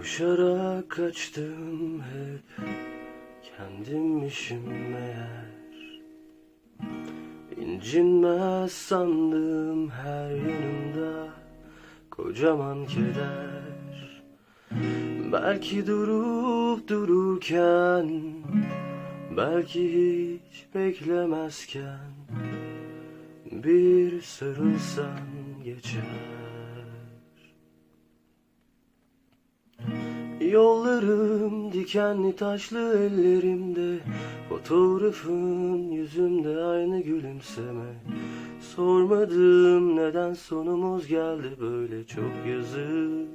Koşarak kaçtım hep Kendimmişim meğer. İncinmez sandım her yanımda Kocaman keder. Belki durup dururken Belki hiç beklemezken Bir sarılsan geçer Yollarım dikenli taşlı ellerimde Fotoğrafın yüzümde aynı gülümseme. Sormadım neden sonumuz geldi böyle çok yazık.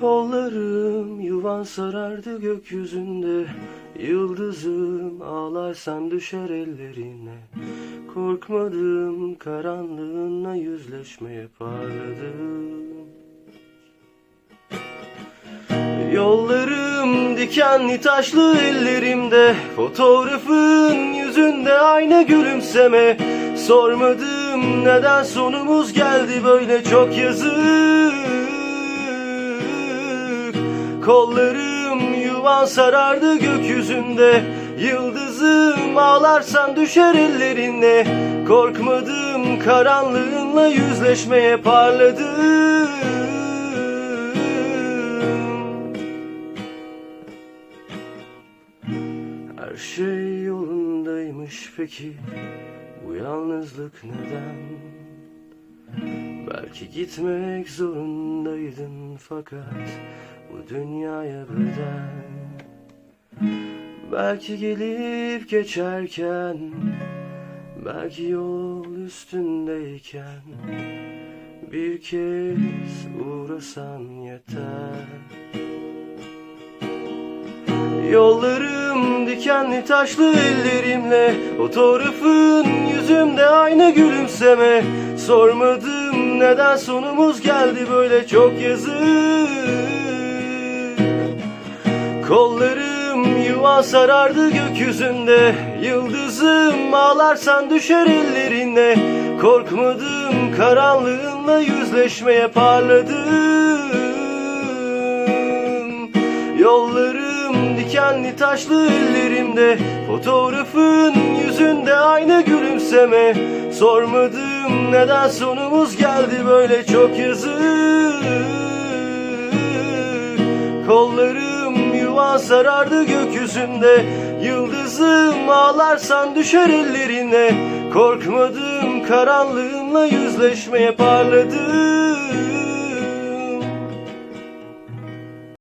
Kollarım yuvan sarardı gökyüzünde Yıldızım ağlarsan düşer ellerine. Korkmadım karanlığınla yüzleşmeye parladım Yollarım dikenli taşlı ellerimde Fotoğrafın yüzünde aynı gülümseme. Sormadım neden sonumuz geldi böyle çok yazık. Kollarım yuvan sarardı gökyüzünde Yıldızım ağlarsan düşer ellerine. Korkmadım karanlığınla yüzleşmeye parladım Her şey yolundaymış peki. Bu yalnızlık neden? Belki gitmek zorundaydın fakat Bu dünyaya beden Belki gelip geçerken Belki yol üstündeyken Bir kez uğrasan yeter Dikenli taşlı ellerimle Fotoğrafın yüzümde aynı gülümseme. Sormadım neden sonumuz geldi böyle çok yazık. Kollarım yuva sarardı gökyüzünde Yıldızım ağlarsan düşer ellerine. Korkmadım karanlığınla yüzleşmeye parladım. Yollarım dikenli taşlı ellerimde Fotoğrafın yüzünde aynı gülümseme. Sormadım neden sonumuz geldi böyle çok yazık. Kollarım yuva sarardı gökyüzünde Yıldızım ağlarsan düşer ellerine. Korkmadım karanlığınla yüzleşmeye parladım